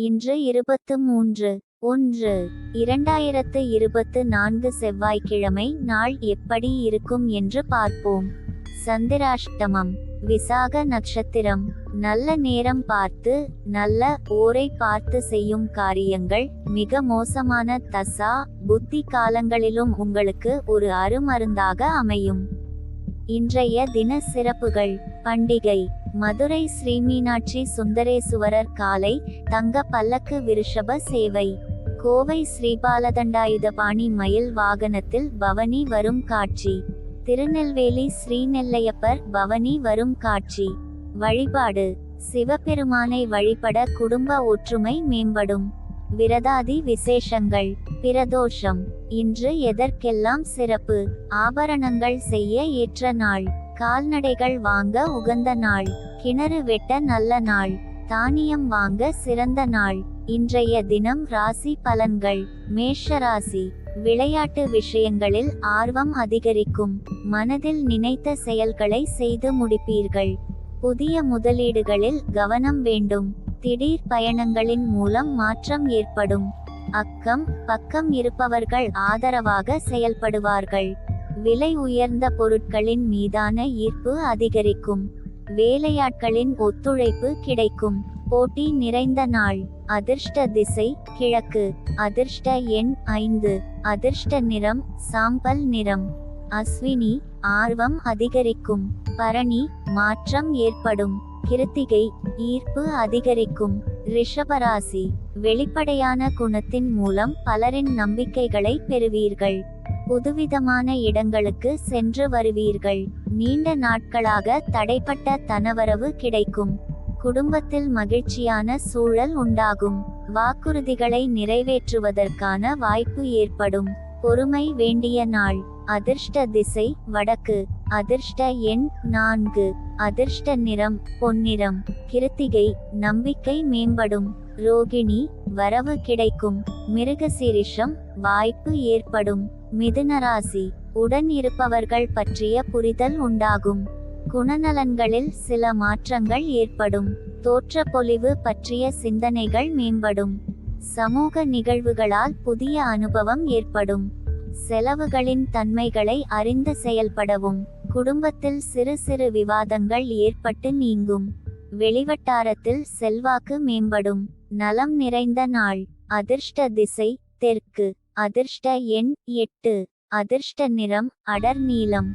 இன்று இருபத்து மூன்று ஒன்று இரண்டாயிரத்து இருபத்து நான்கு செவ்வாய்க்கிழமை நாள் எப்படி இருக்கும் என்று பார்ப்போம். சந்திராஷ்டமம் விசாக நட்சத்திரம். நல்ல நேரம் பார்த்து நல்ல ஓரை பார்த்து செய்யும் காரியங்கள் மிக மோசமான தசா புத்தி காலங்களிலும் உங்களுக்கு ஒரு அருமருந்தாக அமையும். இன்றைய தின சிறப்புகள் பண்டிகை. மதுரை ஸ்ரீ மீனாட்சி சுந்தரேசுவரர் காலை தங்க பல்லக்கு விருஷப சேவை. கோவை ஸ்ரீபாலதண்டாயுதபாணி மயில் வாகனத்தில் பவனி வரும் காட்சி. திருநெல்வேலி ஸ்ரீநெல்லையப்பர் பவனி வரும் காட்சி. வழிபாடு. சிவபெருமானை வழிபட குடும்ப ஒற்றுமை மேம்படும். விரதாதி விசேஷங்கள். பிரதோஷம். இன்று எதற்கெல்லாம் சிறப்பு? ஆபரணங்கள் செய்ய ஏற்ற நாள். கால்நடைகள் வாங்க உகந்த நாள் கிணறு வெட்ட நல்ல நாள் தானியம் வாங்க சிறந்த நாள் இன்றைய தினம் ராசி பலன்கள் மேஷ ராசி விளையாட்டு விஷயங்களில் ஆர்வம் அதிகரிக்கும் மனதில் நினைத்த செயல்களை செய்து முடிப்பீர்கள் புதிய முதலீடுகளில் கவனம் வேண்டும் திடீர் பயணங்களின் மூலம் மாற்றம் ஏற்படும் அக்கம் பக்கம் இருப்பவர்கள் ஆதரவாக செயல்படுவார்கள். விலை உயர்ந்த பொருட்களின் மீதான ஈர்ப்பு அதிகரிக்கும். வேலையாட்களின் ஒத்துழைப்பு கிடைக்கும். போட்டி நிறைந்த நாள். அதிர்ஷ்ட திசை கிழக்கு. அதிர்ஷ்ட எண் ஐந்து. அதிர்ஷ்ட நிறம் சாம்பல் நிறம். அஸ்வினி ஆர்வம் அதிகரிக்கும். பரணி மாற்றம் ஏற்படும். கிருத்திகை ஈர்ப்பு அதிகரிக்கும். ரிஷபராசி. வெளிப்படையான குணத்தின் மூலம் பலரின் நம்பிக்கைகளை பெறுவீர்கள். புதுவிதமான இடங்களுக்கு சென்று வருவீர்கள். நீண்ட நாட்களாக தடைப்பட்ட தனவரவு கிடைக்கும். குடும்பத்தில் மகிழ்ச்சியான சூழல் உண்டாகும். வாக்குறுதிகளை நிறைவேற்றுவதற்கான வாய்ப்பு ஏற்படும். பொறுமை வேண்டிய நாள். அதிர்ஷ்ட திசை வடக்கு. அதிர்ஷ்ட எண் நான்கு. அதிர்ஷ்ட நிறம் பொன்னிறம். கிருத்திகை நம்பிக்கை மேம்படும். ரோகிணி வரவு கிடைக்கும். மிருகசீரிஷம் வாய்ப்பு ஏற்படும். மிதுனராசி உடன் இருப்பவர்கள் பற்றிய புரிதல் உண்டாகும். குணநலன்களில் சில மாற்றங்கள் ஏற்படும். தோற்றப்பொலிவு பற்றிய சிந்தனைகள் மேம்படும். சமூக நிகழ்வுகளால் புதிய அனுபவம் ஏற்படும். செலவுகளின் தன்மைகளை அறிந்து செயல்படவும். குடும்பத்தில் சிறு சிறு விவாதங்கள் ஏற்பட்டு நீங்கும். வெளிவட்டாரத்தில் செல்வாக்கு மேம்படும். நலம் நிறைந்த நாள். அதிர்ஷ்ட திசை தெற்கு. அதிர்ஷ்ட எண் எட்டு. அதிர்ஷ்ட நிறம் அடர் நீளம்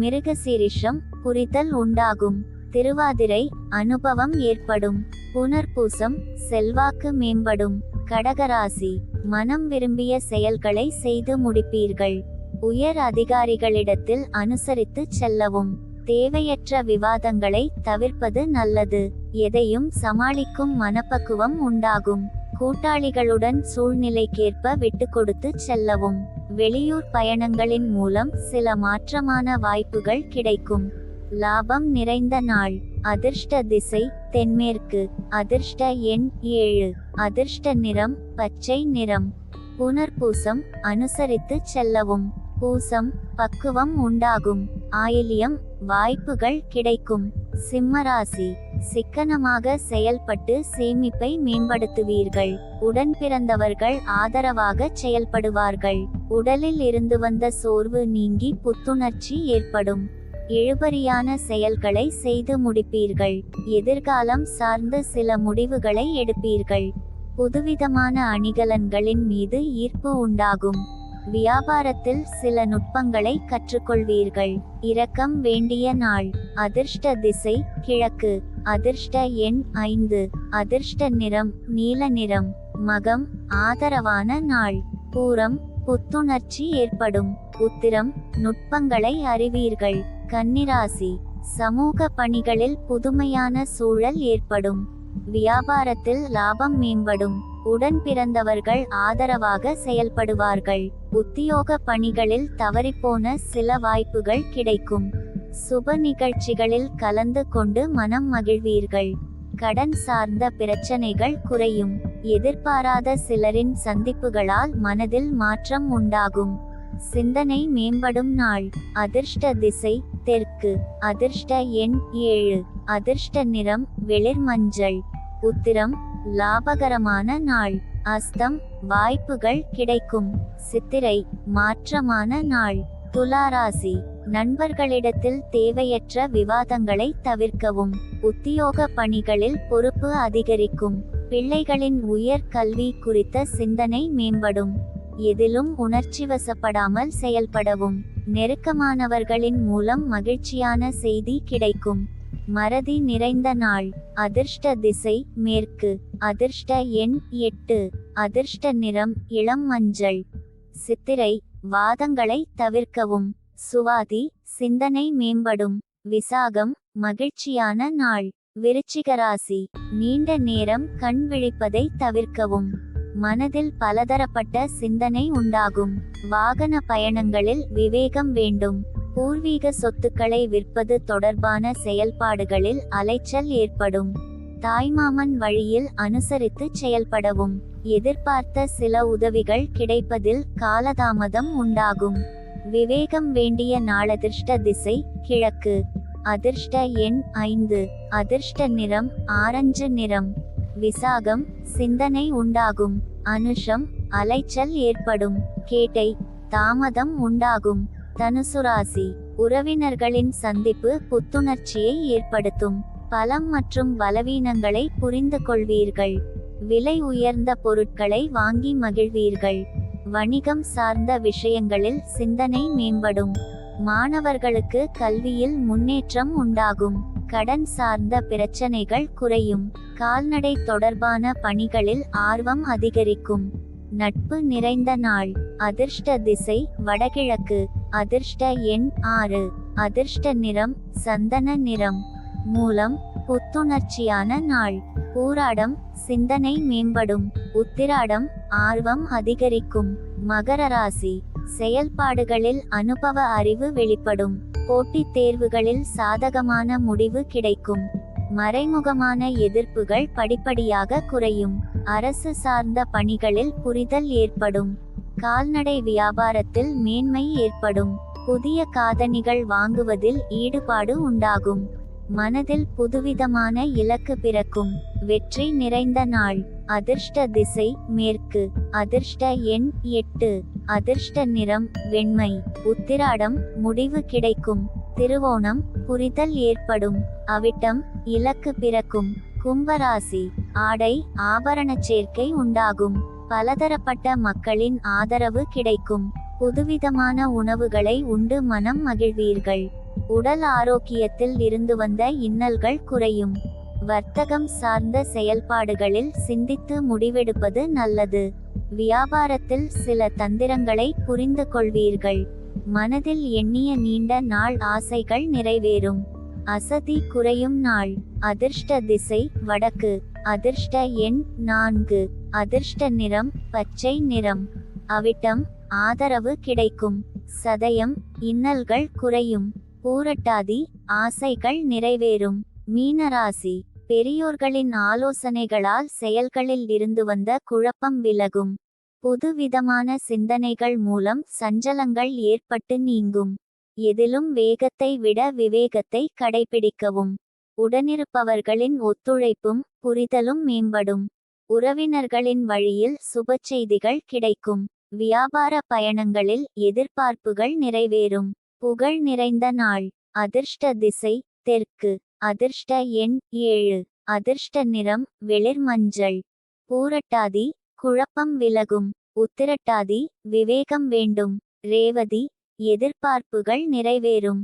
மிருகசீரிஷம் புரிதல் உண்டாகும். திருவாதிரை அனுபவம் ஏற்படும். புனர்பூசம் செல்வாக்கு மேம்படும். கடகராசி மனம் விரும்பிய செயல்களை செய்து முடிப்பீர்கள். உயர் அதிகாரிகளிடத்தில் அனுசரித்து செல்லவும். தேவையற்ற விவாதங்களை தவிர்ப்பது நல்லது. எதையும் சமாளிக்கும் மனப்பக்குவம் உண்டாகும். கூட்டாளிகளுடன் சூழ்நிலைக்கேற்ப விட்டுக்கொடுத்து செல்லவும். வெளியூர் பயணங்களின் மூலம் சில மாற்றமான வாய்ப்புகள் கிடைக்கும். லாபம் நிறைந்த நாள். அதிர்ஷ்ட திசை தென்மேற்கு. அதிர்ஷ்ட எண் ஏழு. அதிர்ஷ்ட நிறம் பச்சை நிறம். புனர்பூசம் அனுசரித்து செல்லவும். பூசம் பக்குவம் உண்டாகும். ஆயிலியம் வாய்ப்புகள் கிடைக்கும். சிம்மராசி சிக்கனமாக செயல்பட்டு சேமிப்பை மேம்படுத்துவீர்கள். உடன் பிறந்தவர்கள் ஆதரவாக செயல்படுவார்கள். உடலில் இருந்து வந்த சோர்வு நீங்கி புத்துணர்ச்சி ஏற்படும். இழுபறியான செயல்களை செய்து முடிப்பீர்கள். எதிர்காலம் சார்ந்த சில முடிவுகளை எடுப்பீர்கள். புதுவிதமான அணிகலன்களின் மீது ஈர்ப்பு உண்டாகும். வியாபாரத்தில் சில நுட்பங்களை கற்றுக்கொள்வீர்கள். இரக்கம் வேண்டிய நாள். அதிர்ஷ்ட திசை கிழக்கு. அதிர்ஷ்ட எண் ஐந்து. அதிர்ஷ்ட நிறம் நீல நிறம். மகம் ஆதரவான நாள். பூரம் புத்துணர்ச்சி ஏற்படும். உத்திரம் நுட்பங்களை அறிவீர்கள். கன்னிராசி. சமூக பணிகளில் புதுமையான சூழல் ஏற்படும். வியாபாரத்தில் லாபம் மேம்படும். உடன் பிறந்தவர்கள் ஆதரவாக செயல்படுவார்கள். உத்தியோக பணிகளில் தவறிப்போன சில வாய்ப்புகள் கிடைக்கும். சுப நிகழ்ச்சிகளில் கலந்து கொண்டு மனம் மகிழ்வீர்கள். கடன் சார்ந்த பிரச்சனைகள் குறையும். எதிர்பாராத சிலரின் சந்திப்புகளால் மனதில் மாற்றம் உண்டாகும். சிந்தனை மேம்படும் நாள். அதிர்ஷ்ட திசை தெற்கு. அதிர்ஷ்ட எண் ஏழு. அதிர்ஷ்ட நிறம் வெளிர் மஞ்சள். உத்திரம் லாபகரமான நாள். அஸ்தம் வாய்ப்புகள் கிடைக்கும். சித்திரை மாற்றமான நாள். துளாராசி நண்பர்களிடத்தில் தேவையற்ற விவாதங்களை தவிர்க்கவும். உத்தியோக பணிகளில் பொறுப்பு அதிகரிக்கும். பிள்ளைகளின் உயர் கல்வி குறித்த சிந்தனை மேம்படும். எதிலும் உணர்ச்சிவசப்படாமல் செயல்படவும். நெருக்கமானவர்களின் மூலம் மகிழ்ச்சியான செய்தி கிடைக்கும். மறதி நிறைந்த நாள். அதிர்ஷ்ட திசை மேற்கு. அதிர்ஷ்ட எண் எட்டு. அதிர்ஷ்ட நிறம் இளம் மஞ்சள். சித்திரை வாதங்களை தவிர்க்கவும். சுவாதி சிந்தனை மேம்படும். விசாகம் மகிழ்ச்சியான நாள். விருச்சிகராசி நீண்ட நேரம் கண் விழிப்பதை தவிர்க்கவும். மனதில் பலதரப்பட்ட சிந்தனை உண்டாகும். வாகன பயணங்களில் விவேகம் வேண்டும். பூர்வீக சொத்துக்களை விற்பது தொடர்பான செயல்பாடுகளில் அலைச்சல் ஏற்படும். தாய்மாமன் வழியில் அனுசரித்து செயல்படவும். எதிர்பார்த்த சில உதவிகள் கிடைப்பதில் காலதாமதம் உண்டாகும். விவேகம் வேண்டிய நாளதிர்ஷ்ட திசை கிழக்கு. அதிர்ஷ்ட எண் ஐந்து. அதிர்ஷ்ட நிறம் ஆரஞ்சு நிறம். விசாகம் சிந்தனை உண்டாகும். அனுஷம் அலைச்சல் ஏற்படும். கேட்டை தாமதம் உண்டாகும். தனுசு ராசி உறவினர்களின் சந்திப்பு புத்துணர்ச்சியை ஏற்படுத்தும். பலம் மற்றும் பலவீனங்களை புரிந்து கொள்வீர்கள். விலை உயர்ந்த பொருட்களை வாங்கி மகிழ்வீர்கள். வணிகம் சார்ந்த விஷயங்களில் சிந்தனை மேம்படும். மாணவர்களுக்கு கல்வியில் முன்னேற்றம் உண்டாகும். கடன் சார்ந்த பிரச்சனைகள் குறையும். கால்நடை தொடர்பான பணிகளில் ஆர்வம் அதிகரிக்கும். நட்பு நிறைந்த நாள். அதிர்ஷ்ட திசை வடகிழக்கு. அதிர்ஷ்ட எண் ஆறு. அதிர்ஷ்ட நிறம் சந்தன நிறம். மூலம் புத்துணர்ச்சியான நாள். பூராடம் சிந்தனை மேம்படும். உத்திராடம் ஆர்வம் அதிகரிக்கும். மகர ராசி. செயல்பாடுகளில் அனுபவ அறிவு வெளிப்படும். போட்டித் தேர்வுகளில் சாதகமான முடிவு கிடைக்கும். மறைமுகமான எதிர்ப்புகள் படிப்படியாக குறையும். அரசு சார்ந்த பணிகளில் புரிதல் ஏற்படும். கால்நடை வியாபாரத்தில் மேன்மை ஏற்படும். புதிய காதணிகள் வாங்குவதில் ஈடுபாடு உண்டாகும். மனதில் புதுவிதமான இலக்கு பிறக்கும். வெற்றி நிறைந்த நாள். அதிர்ஷ்ட திசை மேற்கு. அதிர்ஷ்ட எண் எட்டு. அதிர்ஷ்ட நிறம் வெண்மை. உத்திராடம் முடிவு கிடைக்கும். திருவோணம் புரிதல் ஏற்படும். அவிட்டம் இலக்கு பிறக்கும். கும்பராசி. ஆடை ஆபரண சேர்க்கை உண்டாகும். பலதரப்பட்ட மக்களின் ஆதரவு கிடைக்கும். புதுவிதமான உணவுகளை உண்டு மனம் மகிழ்வீர்கள். உடல் ஆரோக்கியத்தில் இருந்து வந்த இன்னல்கள் குறையும். வர்த்தகம் சார்ந்த செயல்பாடுகளில் சிந்தித்து முடிவெடுப்பது நல்லது. வியாபாரத்தில் சில தந்திரங்களை புரிந்து கொள்வீர்கள் மனதில் எண்ணிய நீண்ட நாள் ஆசைகள் நிறைவேறும். அசதி குறையும் நாள். அதிர்ஷ்ட திசை வடக்கு. அதிர்ஷ்ட எண் நான்கு. அதிர்ஷ்ட நிறம் பச்சை நிறம். அவிட்டம் ஆதரவு கிடைக்கும். சதயம் இன்னல்கள் குறையும். பூரட்டாதி ஆசைகள் நிறைவேறும். மீனராசி. பெரியோர்களின் ஆலோசனைகளால் செயல்களில் இருந்து வந்த குழப்பம் விலகும். புதுவிதமான சிந்தனைகள் மூலம் சஞ்சலங்கள் ஏற்பட்டு நீங்கும். எதிலும் வேகத்தை விட விவேகத்தை கடைபிடிக்கவும். உடனிருப்பவர்களின் ஒத்துழைப்பும் புரிதலும் மேம்படும். உறவினர்களின் வழியில் சுபச்செய்திகள் கிடைக்கும். வியாபார பயணங்களில் எதிர்பார்ப்புகள் நிறைவேறும். புகழ் நிறைந்த நாள். அதிர்ஷ்ட திசை. தெற்கு. அதிர்ஷ்ட எண் ஏழு. அதிர்ஷ்ட நிறம் வெளிர் மஞ்சள். பூரட்டாதி. குழப்பம் விலகும். உத்திரட்டாதி. விவேகம் வேண்டும். ரேவதி. எதிர்பார்ப்புகள் நிறைவேறும்.